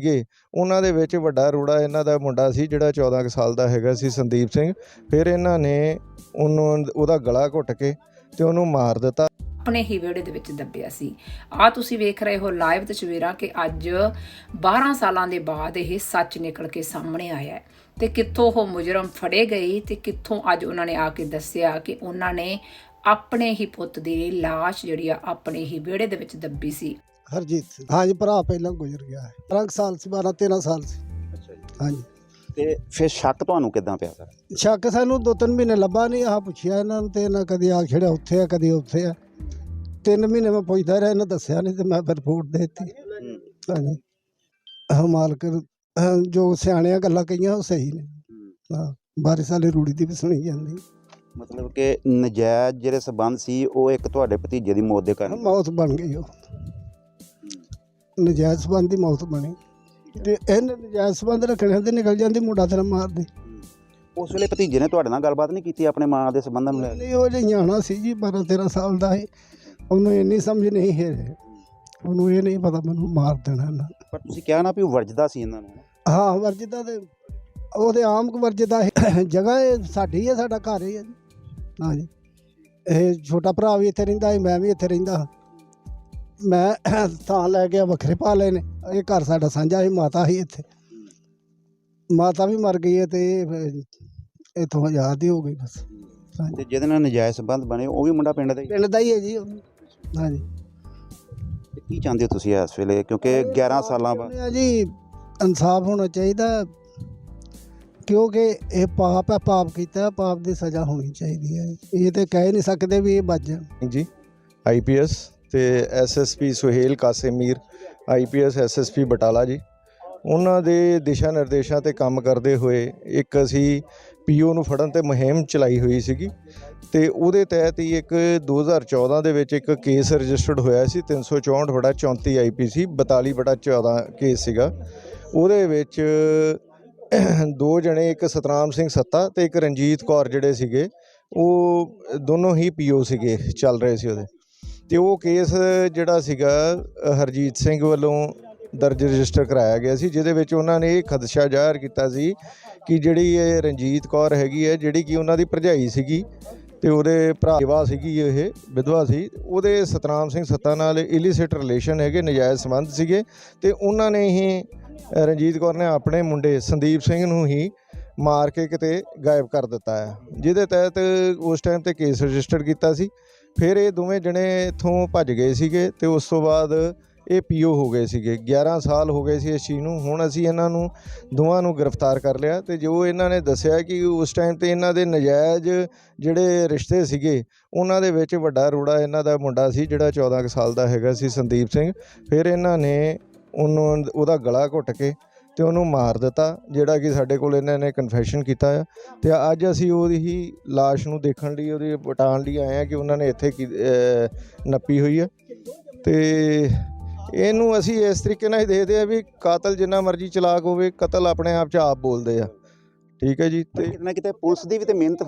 ਗੇ ਉਹਨਾਂ ਦੇ ਵਿੱਚ ਵੱਡਾ ਰੋੜਾ ਇਹਨਾਂ ਦਾ ਮੁੰਡਾ ਸੀ ਜਿਹੜਾ 14 ਸਾਲ ਦਾ ਹੈਗਾ ਸੀ ਸੰਦੀਪ ਸਿੰਘ। ਫਿਰ ਇਹਨਾਂ ਨੇ ਉਹਨੂੰ ਉਹਦਾ ਗਲਾ ਘੁੱਟ ਕੇ ਤੇ ਉਹਨੂੰ ਮਾਰ ਦਿੱਤਾ। ਆਪਣੇ ਹੀ ਵਿਹੜੇ ਦੇ ਵਿੱਚ ਦੱਬਿਆ ਸੀ। ਆ ਤੁਸੀਂ ਵੇਖ ਰਹੇ ਹੋ ਲਾਈਵ ਤਸਵੀਰਾਂ ਕਿ ਅੱਜ 12 ਸਾਲਾਂ ਦੇ ਬਾਅਦ ਇਹ ਸੱਚ ਨਿਕਲ ਕੇ ਸਾਹਮਣੇ ਆਇਆ ਹੈ। ਤੇ ਕਿੱਥੋਂ ਉਹ ਮੁਜਰਮ ਫੜੇ ਗਏ ਤੇ ਕਿੱਥੋਂ ਅੱਜ ਉਹਨਾਂ ਨੇ ਆ ਕੇ ਦੱਸਿਆ ਕਿ ਉਹਨਾਂ ਨੇ ਆਪਣੇ ਹੀ ਪੁੱਤ ਦੀ ਲਾਸ਼ ਜਿਹੜੀ ਆ ਆਪਣੇ ਹੀ ਵਿਹੜੇ ਦੇ ਵਿੱਚ ਦੱਬੀ ਸੀ। ਹਰਜੀਤ ਸਿੰਘ। ਹਾਂਜੀ ਭਰਾ ਪਹਿਲਾਂ ਗੁਜ਼ਰ ਗਿਆ ਹੈ। 12 ਸਾਲ ਸੀ 12 13 ਸਾਲ ਸੀ। ਅੱਛਾ ਜੀ। ਹਾਂਜੀ ਤੇ ਫਿਰ ਸ਼ੱਕ ਤੁਹਾਨੂੰ ਕਿਦਾਂ ਪਿਆ? ਸਰ ਸ਼ੱਕ ਸਾਨੂੰ ਦੋ ਤਿੰਨ ਮਹੀਨੇ ਲੱਭਾ ਨਹੀਂ ਆਹ ਪੁੱਛਿਆ ਇਹਨਾਂ ਨੂੰ ਤੇ ਇਹਨਾਂ ਕਦੀ ਆ ਖੜਿਆ ਉੱਥੇ ਆ ਕਦੀ ਉੱਥੇ ਆ। ਤਿੰਨ ਮਹੀਨੇ ਮੈਂ ਪੁੱਛਦਾ ਰਿਹਾ ਇਹਨਾਂ ਦੱਸਿਆ ਨਹੀਂ ਤੇ ਮੈਂ ਫਿਰ ਰਿਪੋਰਟ ਦੇ ਦਿੱਤੀ। ਹਾਂਜੀ ਆਹ ਮਾਲਕ ਅਹ ਜੋ ਸਿਆਣਿਆਂ ਗੱਲਾਂ ਕਹੀਆਂ ਉਹ ਸਹੀ ਨੇ। ਹਾਂ ਬਾਰਿਸ਼ ਵਾਲੀ ਰੂੜੀ ਦੀ ਵੀ ਸੁਣੀ ਜਾਂਦੀ। ਮਤਲਬ ਕਿ ਨਜਾਇਜ਼ ਜਿਹੜੇ ਸਬੰਧ ਸੀ ਉਹ ਇੱਕ ਤੁਹਾਡੇ ਭਤੀਜੇ ਦੀ ਮੌਤ ਦੇ ਕਾਰਨ ਮੌਤ ਬਣ ਗਈ ਉਹ। ਨਜਾਇਜ਼ ਸੰਬੰਧ ਦੀ ਮੌਤ ਬਣੀ ਤੇ ਇਹਨੇ ਨਜਾਇਜ਼ ਸੰਬੰਧ ਰੱਖਣੇ ਤੇ ਨਿਕਲ ਜਾਂਦੀ ਮੁੰਡਾ ਤੇਰਾ ਮਾਰਦੇ। ਉਸ ਵੇਲੇ ਭਤੀਜੇ ਨੇ ਤੁਹਾਡੇ ਨਾਲ ਗੱਲਬਾਤ ਨਹੀਂ ਕੀਤੀ ਆਪਣੇ ਮਾਂ ਦੇ ਸੰਬੰਧਾਂ ਨੂੰ ਲੈ ਕੇ? ਨਹੀਂ ਉਹ ਜੇ ਨਿਆਣਾ ਸੀ ਜੀ 12 13 ਸਾਲ ਦਾ ਸੀ। ਉਹਨੂੰ ਇੰਨੀ ਸਮਝ ਨਹੀਂ ਹੈ ਉਹਨੂੰ ਇਹ ਨਹੀਂ ਪਤਾ ਮੈਨੂੰ ਮਾਰ ਦੇਣਾ ਇਹਨਾਂ। ਪਰ ਤੁਸੀਂ ਕਿਹਾ ਨਾ ਵੀ ਉਹ ਵਰਜਦਾ ਸੀ ਇਹਨਾਂ ਨੂੰ। ਹਾਂ ਵਰਜਦਾ ਤੇ ਉਹਦੇ ਆਮ ਵਰਜਦਾ ਹੈ ਜਗ੍ਹਾ ਇਹ ਸਾਡੀ ਹੈ ਸਾਡਾ ਘਰ ਹੀ ਹੈ ਜੀ। ਹਾਂ ਇਹ ਛੋਟਾ ਭਰਾ ਵੀ ਇੱਥੇ ਰਹਿੰਦਾ ਸੀ ਮੈਂ ਵੀ ਇੱਥੇ ਰਹਿੰਦਾ ਹਾਂ। ਮੈਂ ਥਾਂ ਲੈ ਕੇ ਵੱਖਰੇ ਪਾ ਲਏ ਨੇ। ਇਹ ਘਰ ਸਾਡਾ ਸਾਂਝਾ ਸੀ ਮਾਤਾ ਸੀ ਇੱਥੇ। ਮਾਤਾ ਵੀ ਮਰ ਗਈ ਹੈ ਤੇ ਇੱਥੋਂ ਆਜ਼ਾਦ ਹੀ ਹੋ ਗਈ ਬਸ। ਤੇ ਜਿਹਦੇ ਨਾਲ ਨਜਾਇਜ਼ ਸੰਬੰਧ ਬਣੇ ਉਹ ਵੀ ਮੁੰਡਾ ਪਿੰਡ ਦਾ ਹੀ? ਪਿੰਡ ਦਾ ਹੀ ਹੈ ਜੀ। ਉਹ। ਹਾਂਜੀ। ਤੇ ਕੀ ਚਾਹੁੰਦੇ ਹੋ ਤੁਸੀਂ ਇਸ ਵੇਲੇ? ਕਿਉਂਕਿ 11 ਸਾਲਾਂ ਬਾਅਦ ਹਾਂ ਜੀ ਇਨਸਾਫ ਹੋਣਾ ਚਾਹੀਦਾ। ਕਿਉਂਕਿ ਇਹ ਪਾਪ ਹੈ ਪਾਪ ਕੀਤਾ ਹੈ, ਪਾਪ ਦੀ ਸਜ਼ਾ ਹੋਣੀ ਚਾਹੀਦੀ ਹੈ। ਇਹ ਤੇ ਕਹਿ ਨਹੀਂ ਸਕਦੇ ਵੀ ਇਹ ਬਚ ਜਾਣ ਜੀ ਆਈਪੀਐਸ ਤੇ SSP Suhail Kasimir IPS SSP Batala ji. ਉਹਨਾਂ ਦੇ ਦਿਸ਼ਾ ਨਿਰਦੇਸ਼ਾਂ ਤੇ ਕੰਮ ਕਰਦੇ ਹੋਏ ਇੱਕ ਅਸੀਂ ਪੀਓ ਨੂੰ ਫੜਨ ਤੇ ਮੁਹਿੰਮ ਚਲਾਈ ਹੋਈ ਸੀਗੀ ਤੇ ਉਹਦੇ ਤਹਿਤ ਹੀ ਇੱਕ 2014 ਦੇ ਵਿੱਚ ਇੱਕ ਕੇਸ ਰਜਿਸਟਰਡ ਹੋਇਆ ਸੀ 364 ਬੜਾ 34 ਆਈਪੀਸੀ 42 ਬੜਾ 14 ਕੇਸ ਸੀਗਾ। ਉਹਦੇ ਵਿੱਚ ਦੋ ਜਣੇ, ਇੱਕ ਸਤਨਾਮ ਸਿੰਘ ਸੱਤਾ ਤੇ ਇੱਕ ਰਣਜੀਤ ਕੌਰ ਜਿਹੜੇ ਸੀਗੇ, ਉਹ ਦੋਨੋਂ ਹੀ ਪੀਓ ਸੀਗੇ, ਚੱਲ ਰਹੇ ਸੀ ਉਹਦੇ। ਤੇ ਉਹ ਕੇਸ ਜਿਹੜਾ ਸੀਗਾ ਹਰਜੀਤ ਸਿੰਘ ਵੱਲੋਂ ਦਰਜ ਰਜਿਸਟਰ ਕਰਾਇਆ ਗਿਆ ਸੀ, ਜਿਹਦੇ ਵਿੱਚ ਉਹਨਾਂ ਨੇ ਇਹ ਖਦਸ਼ਾ ਜ਼ਾਹਰ ਕੀਤਾ ਸੀ ਕਿ ਜਿਹੜੀ ਇਹ ਰਣਜੀਤ ਕੌਰ ਹੈਗੀ ਹੈ, ਜਿਹੜੀ ਕਿ ਉਹਨਾਂ ਦੀ ਭਰਜਾਈ ਸੀਗੀ ਤੇ ਉਹਦੇ ਭਰਾ ਵਿਆਹ ਸੀਗੀ, ਇਹ ਵਿਧਵਾ ਸੀ, ਉਹਦੇ ਸਤਨਾਮ ਸਿੰਘ ਸੱਤਾ ਨਾਲ ਇਲੀਸਿਟ ਰਿਲੇਸ਼ਨ ਹੈਗੇ, ਨਜਾਇਜ਼ ਸੰਬੰਧ ਸੀਗੇ ਤੇ ਉਹਨਾਂ ਨੇ ਹੀ ਰਣਜੀਤ ਕੌਰ ਨੇ ਆਪਣੇ ਮੁੰਡੇ ਸੰਦੀਪ ਸਿੰਘ ਨੂੰ ਹੀ ਮਾਰ ਕੇ ਕਿਤੇ ਗਾਇਬ ਕਰ ਦਿੱਤਾ ਹੈ। ਜਿਹਦੇ ਤਹਿਤ ਉਸ ਟਾਈਮ ਤੇ ਕੇਸ ਰਜਿਸਟਰ ਕੀਤਾ ਸੀ। ਫਿਰ ਇਹ ਦੋਵੇਂ ਜਣੇ ਇੱਥੋਂ ਭੱਜ ਗਏ ਸੀਗੇ ਤੇ ਉਸ ਤੋਂ ਬਾਅਦ ਇਹ ਪੀਓ ਹੋ ਗਏ ਸੀਗੇ। 11 ਸਾਲ ਹੋ ਗਏ ਸੀ ਇਸ ਚੀਜ਼ ਨੂੰ। ਹੁਣ ਅਸੀਂ ਇਹਨਾਂ ਨੂੰ, ਦੋਵਾਂ ਨੂੰ ਗ੍ਰਿਫਤਾਰ ਕਰ ਲਿਆ ਤੇ ਜੋ ਇਹਨਾਂ ਨੇ ਦੱਸਿਆ ਕਿ ਉਸ ਟਾਈਮ ਤੇ ਇਹਨਾਂ ਦੇ ਨਜਾਇਜ਼ ਜਿਹੜੇ ਰਿਸ਼ਤੇ ਸੀਗੇ, ਉਹਨਾਂ ਦੇ ਵਿੱਚ ਵੱਡਾ ਰੋੜਾ ਇਹਨਾਂ ਦਾ ਮੁੰਡਾ ਸੀ ਜਿਹੜਾ 14 ਕੁ ਸਾਲ ਦਾ ਹੈਗਾ ਸੀ ਸੰਦੀਪ ਸਿੰਘ। ਫਿਰ ਇਹਨਾਂ ਨੇ ਉਹਨੂੰ, ਉਹਦਾ ਗਲਾ ਘੁੱਟ ਕੇ ਤੇ ਉਹਨੂੰ ਮਾਰ ਦਿੱਤਾ, ਜਿਹੜਾ ਕਿ ਸਾਡੇ ਕੋਲ ਇਹਨਾਂ ਨੇ ਕਨਫੈਸ਼ਨ ਕੀਤਾ ਆ। ਤੇ ਅੱਜ ਅਸੀਂ ਉਹਦੀ ਹੀ ਲਾਸ਼ ਨੂੰ ਦੇਖਣ ਲਈ, ਉਹਦੇ ਪਟਾਣ ਲਈ ਆਏ ਆ ਕਿ ਉਹਨਾਂ ਨੇ ਇੱਥੇ ਕੀ ਨੱਪੀ ਹੋਈ ਆ। ਤੇ ਇਹਨੂੰ ਅਸੀਂ ਇਸ ਤਰੀਕੇ ਨਾਲ ਹੀ ਦੇਖਦੇ ਆ ਵੀ ਕਾਤਲ ਜਿੰਨਾ ਮਰਜ਼ੀ ਚਲਾਕ ਹੋਵੇ, ਕਤਲ ਆਪਣੇ ਆਪ 'ਚ ਆਪ ਬੋਲਦੇ ਆ। ਠੀਕ ਹੈ ਜੀ, ਤੇ ਕਿਤੇ ਨਾ ਕਿਤੇ ਪੁਲਿਸ ਦੀ ਵੀ ਤੇ ਮਿਹਨਤ